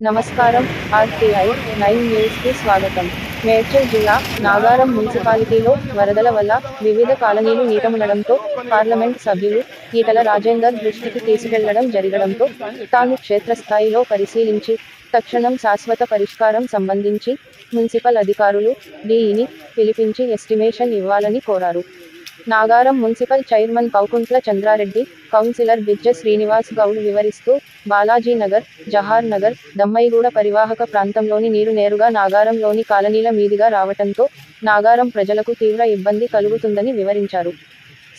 నమస్కారం RTI nine న్యూస్కి స్వాగతం. మేడ్చల్ జిల్లా నాగారం మున్సిపాలిటీలో వరదల వల్ల వివిధ కాలనీలు నీటమునడంతో పార్లమెంట్ సభ్యులు ఈటల రాజేందర్ దృష్టికి తీసుకెళ్ళడం జరగడంతో తాను క్షేత్రస్థాయిలో పరిశీలించి తక్షణం శాశ్వత పరిష్కారం సంబంధించి మున్సిపల్ అధికారులు డీఈని పిలిపించి ఎస్టిమేషన్ ఇవ్వాలని కోరారు. Nagaram municipal chairman Kaukuntla Chandrareddy councillor Bijja Srinivas Goud వివరిస్తూ బాలాజీ నగర్ జహార్ నగర్ దమ్మైగూడ పరివాహక ప్రాంతంలోని నీరు నేరుగా నాగారంలోని కాలనీల మీదుగా రావటంతో నాగారం ప్రజలకు తీవ్ర ఇబ్బంది కలుగుతుందని వివరించారు.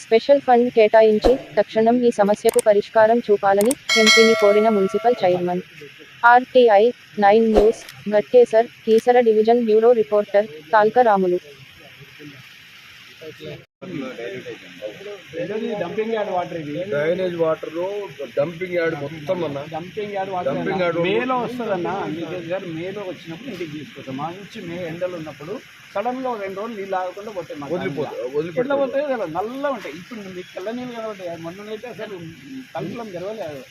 స్పెషల్ ఫండ్ కేటాయించి తక్షణం ఈ సమస్యకు పరిష్కారం చూపాలని ఎంపీని కోరిన municipal chairman. RTI nine news Ghatkesar Keesara division bureau reporter Talkaramulu. Dumping yard water ఇది. డ్రైనేజ్ వాటర్ డంపింగ్ యార్డ్ మొత్తం అన్న. డంపింగ్ యార్డ్ వాటర్ అన్న. yard మేలో వస్తుందన్న. మీకు గారు మేలో వచ్చినప్పుడు ఇంటికి తీసుకొస్తాం. మంచి మే ఎండలు ఉన్నప్పుడు సడన్గా ఒక రెండు రోజులు నీళ్ళు ఆగకుండా పోతాయి మా వదిలిపోతుంది. ఎట్లా అసలు నల్ల ఉంటాయి. ఇప్పుడు మీకు తెల్ల నీళ్ళు కనబడతాయి మొన్ననైతే అసలు తలుపులం గెలవలేదు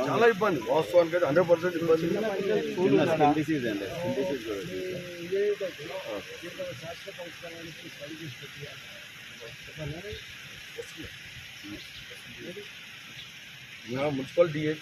చాలా ఇబ్బంది వాస్తవానికి అయితే హండ్రెడ్ పర్సెంట్ ఇబ్బంది మున్సిపల్ డిఏ